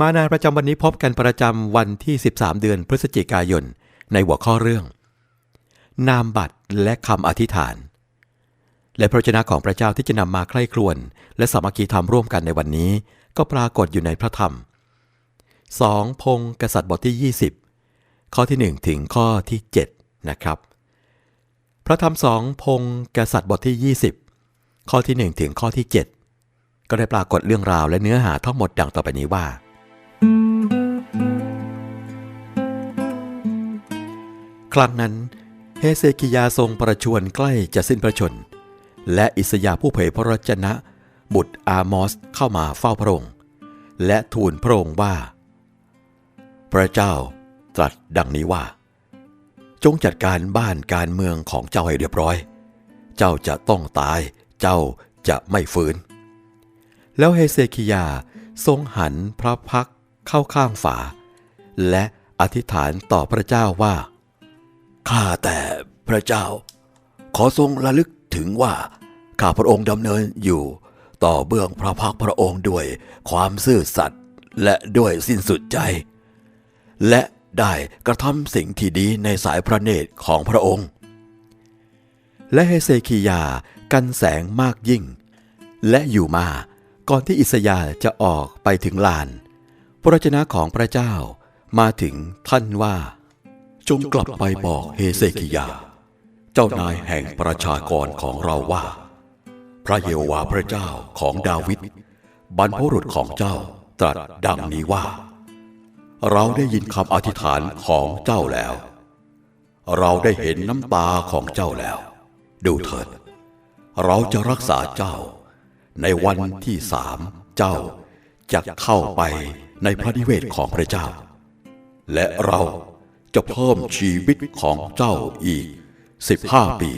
มานาประจำวันนี้พบกันประจำวันที่ 13 เดือนพฤศจิกายน ในหัวข้อเรื่อง นามบัตรและคำอธิษฐาน และพระชนะของพระเจ้าที่จะนำมาใคร่ครวญและสามัคคีธรรมร่วมกันในวันนี้ ก็ปรากฏอยู่ในพระธรรม 2 พงกษัตริย์บทที่ 20 ข้อที่ 1 ถึงข้อที่ 7 นะครับ พระธรรมสองพงกษัตริย์บทที่ 20 ข้อที่ 1 ถึงข้อที่ 7 ก็ได้ปรากฏเรื่องราวและเนื้อหาทั้งหมดดังต่อไปนี้ว่า ครั้งนั้น เฮเซกิยาทรงประชวรใกล้จะสิ้นพระชน และอิสยาผู้เผยพระวจนะ บุตรอามอสเข้ามาเฝ้าพระองค์ และทูลพระองค์ว่า พระเจ้าตรัสดังนี้ว่า จงจัดการบ้านการเมืองของเจ้าให้เรียบร้อย เจ้าจะต้องตาย เจ้าจะไม่ฟื้น แล้วเฮเซคิยาทรงหันพระพักเข้าข้างฝา และอธิษฐานต่อพระเจ้าว่า ข้าแต่พระเจ้า ขอทรงระลึกถึงว่า ข้าพระองค์ดำเนินอยู่ ต่อเบื้องพระพักพระองค์ด้วยความซื่อสัตย์และด้วยสิ้นสุดใจ และได้กระทำสิ่งที่ดีในสายพระเนตรของพระองค์ และเฮเซคียากันแสงมากยิ่ง และอยู่มาก่อนที่อิสยาจะออกไปถึงลาน พระวจนะของพระเจ้ามาถึงท่านว่า จงกลับไปบอกเฮเซคิยา เจ้านายแห่งประชากรของเราว่า พระเยโฮวาห์พระเจ้าของดาวิดบรรพบุรุษของเจ้าตรัสดังนี้ว่า เราได้ยินคำอธิษฐานของเจ้าแล้ว เราได้เห็นน้ำตาของเจ้าแล้ว ดูเถิด เราจะรักษาเจ้า ในวันที่สามเจ้าจะเข้าไปในพระนิเวศของพระเจ้า และเรา จะเพิ่มชีวิตของเจ้าอีกสิบห้าปี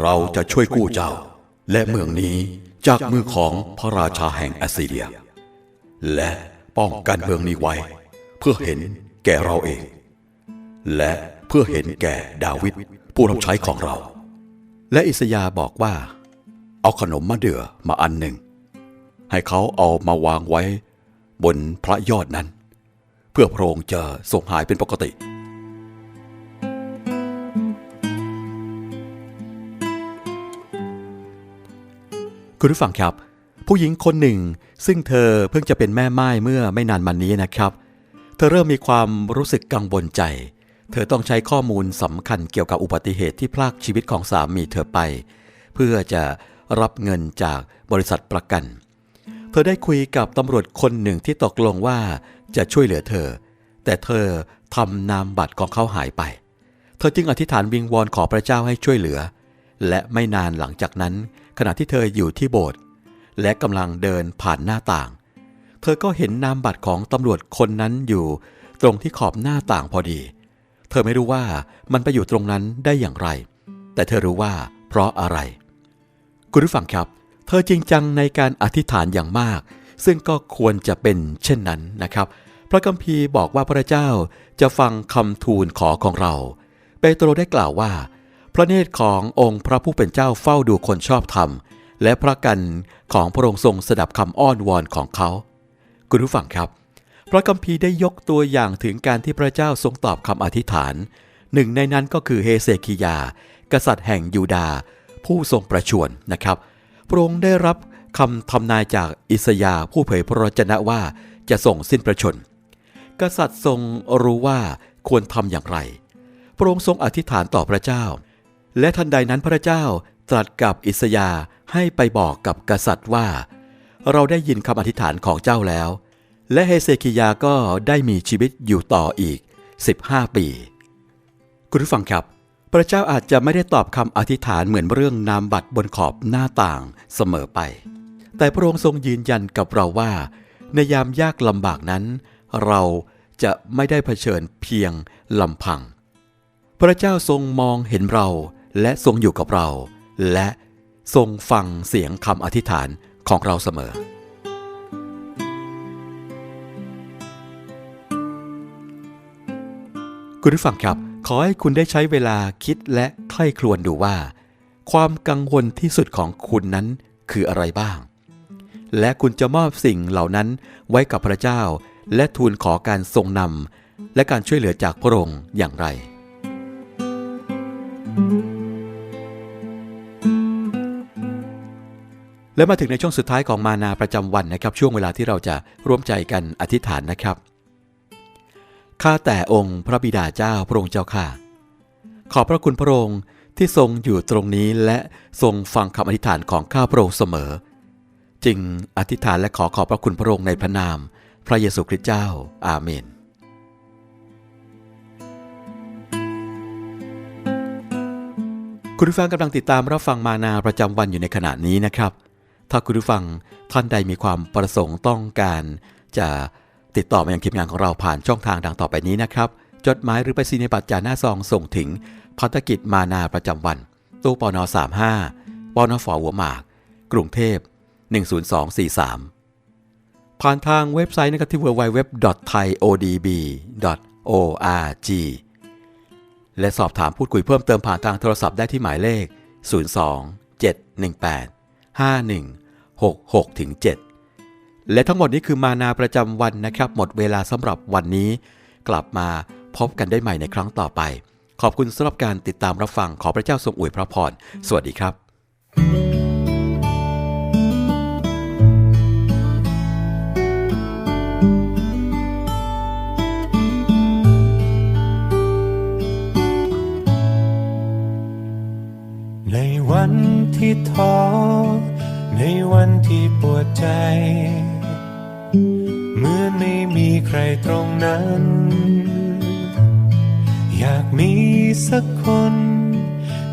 เราจะช่วยกู้เจ้า และเมืองนี้จากมือของพระราชาแห่งแอสซีเรีย และป้องกันเมืองนี้ไว้ เพื่อเห็นแก่เราเอง และเพื่อเห็นแก่ดาวิดผู้รับใช้ของเรา และอิสยาบอกว่า เอาขนมมะเดื่อมาอันหนึ่ง ให้เขาเอามาวางไว้ บนพระยอดนั้น เพื่อพระองค์จะทรงหายเป็นปกติ คุณผู้ฟังครับ ผู้หญิงคนหนึ่ง ซึ่งเธอเพิ่งจะเป็นแม่ไม้เมื่อไม่นานมานี้นะครับ เธอเริ่มมีความรู้สึกกังวลใจ เธอต้องใช้ข้อมูลสำคัญเกี่ยวกับอุบัติเหตุที่พลากชีวิตของสามีเธอไป เพื่อจะรับเงินจากบริษัทประกัน เธอได้คุยกับตำรวจคนหนึ่งที่ตกลงว่าจะช่วยเหลือเธอ แต่เธอทำนามบัตรของเขาหายไป เธอจึงอธิษฐานวิงวอนขอพระเจ้าให้ช่วยเหลือ และไม่นานหลังจากนั้น ขณะที่เธออยู่ที่โบสถ์และกำลังเดินผ่านหน้าต่าง เธอก็เห็นนามบัตรของตำรวจคนนั้นอยู่ ตรงที่ขอบหน้าต่างพอดี เธอไม่รู้ว่ามันไปอยู่ตรงนั้นได้อย่างไร แต่เธอรู้ว่าเพราะอะไร คุณผู้ฟังครับ เธอจริงจังในการอธิษฐานอย่างมาก ซึ่งก็ควรจะเป็นเช่นนั้นนะครับ พระคัมภีร์บอกว่าพระเจ้าจะฟังคำทูลขอของเรา เปโตรได้กล่าวว่า พระเนตรขององค์พระผู้เป็นเจ้าเฝ้าดูคนชอบธรรม และพระกันของพระองค์ทรงสดับคำอ้อนวอนของเขา คุณผู้ฟังครับ พระคัมภีร์ได้ยกตัวอย่างถึงการที่พระเจ้าทรงตอบคำอธิษฐาน หนึ่งในนั้นก็คือเฮเซคิยา กษัตริย์แห่งยูดาห์ผู้ทรงประชวรนะครับ พระองค์ได้รับคำทำนายจากอิสยาผู้เผยพระวจนะว่าจะส่งสิ้นประชน กษัตริย์ทรงรู้ว่าควรทำอย่างไร พระองค์ทรงอธิษฐานต่อพระเจ้า และทันใดนั้นพระเจ้าตรัสกับอิสยาให้ไปบอกกับกษัตริย์ว่า เราได้ยินคำอธิษฐานของเจ้าแล้ว และเฮเซคิยาก็ได้มีชีวิตอยู่ต่ออีก 15 ปี คุณผู้ฟังครับ พระเจ้าอาจจะไม่ได้ตอบคำอธิษฐานเหมือนเรื่องนามบัตรบนขอบหน้าต่างเสมอไป แต่พระองค์ทรงยืนยันกับเราว่า ในยามยากลำบากนั้น เราจะไม่ได้เผชิญเพียงลำพัง พระเจ้าทรงมองเห็นเรา และทรงอยู่กับเรา และทรงฟังเสียงคำอธิษฐานของเราเสมอ คุณผู้ฟังครับ ขอให้คุณได้ใช้เวลาคิดและใคร่ครวญดูว่า ความกังวลที่สุดของคุณนั้นคืออะไรบ้าง และคุณจะมอบสิ่งเหล่านั้นไว้กับพระเจ้า และทูลขอการทรงนำและการช่วยเหลือจากพระองค์อย่างไร และมาถึงในช่วงสุดท้ายของมานาประจำวันนะครับ ช่วงเวลาที่เราจะร่วมใจกันอธิษฐานนะครับข้าแต่องค์พระบิดาเจ้าพระองค์เจ้าข้าขอบพระคุณพระองค์ที่ทรงอยู่ตรงนี้และทรงฟังคำอธิษฐานของข้าพระองค์เสมอ จึงอธิษฐานและขอขอบพระคุณพระองค์ในพระนาม พระเยซูคริสต์เจ้า อาเมนคุณผู้ฟังกำลังติดตามรับฟังมานาประจำวันอยู่ในขณะนี้นะครับ ถ้าคุณผู้ฟังท่านใดมีความประสงค์ต้องการจะติดต่อมายังทีมงานของเราผ่านช่องทางดังต่อไปนี้นะครับ จดหมายหรือไปซีนบัตรจาหน้าซองส่งถึงพัฒกิจมานาประจำวัน ตู้ปน35ปนฝหัวหมาก กรุงเทพ 10243 ผ่านทางเว็บไซต์นะครับที่ www.thaiodb.org และสอบถามพูดคุยเพิ่มเติมผ่านทางโทรศัพท์ได้ที่หมายเลข 02 718 66ถึง7และทั้งหมดนี้คือมานาประจำวันนะครับ หมดเวลาสำหรับวันนี้ กลับมาพบกันได้ใหม่ในครั้งต่อไป ขอบคุณสำหรับการติดตามรับฟังขอพระเจ้าทรงอวยพระพรสวัสดีครับใน เหมือนไม่มีใครตรงนั้น อยากมีสักคน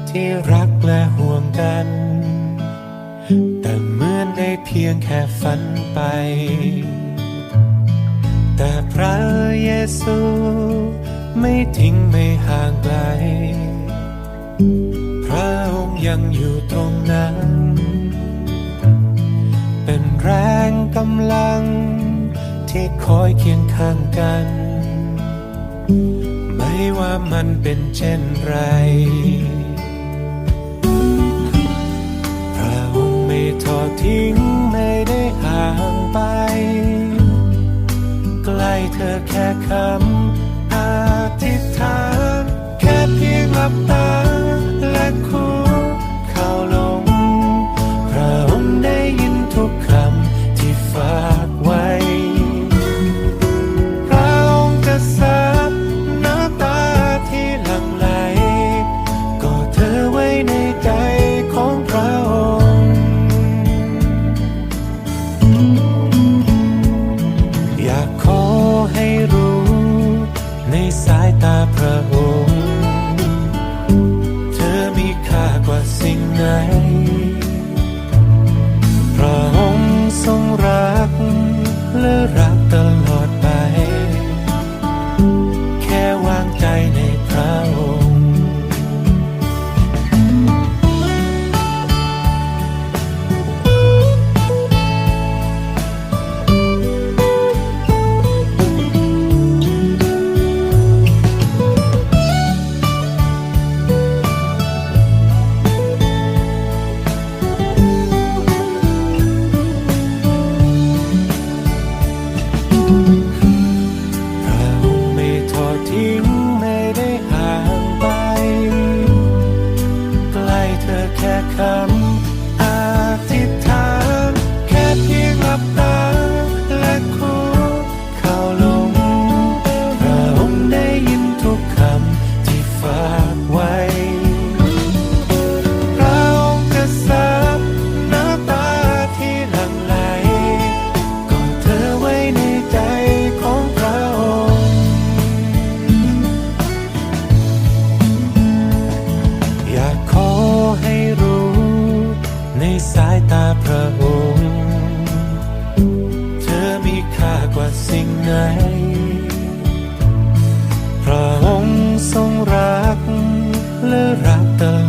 ที่รักและห่วงกัน แต่เหมือนได้เพียงแค่ฝันไป แต่พระเยซูไม่ทิ้งไม่ห่างไกล พระองค์ยังอยู่ตรงนั้น เป็นแรงกำลัง ที่คอยเคียงข้างกัน ไม่ว่ามันเป็นเช่นไร พระองค์ไม่ทอดทิ้งไม่ได้ห่างไป ใกล้เธอแค่คำ พ ไง พระองค์ทรงรักและรักตลอ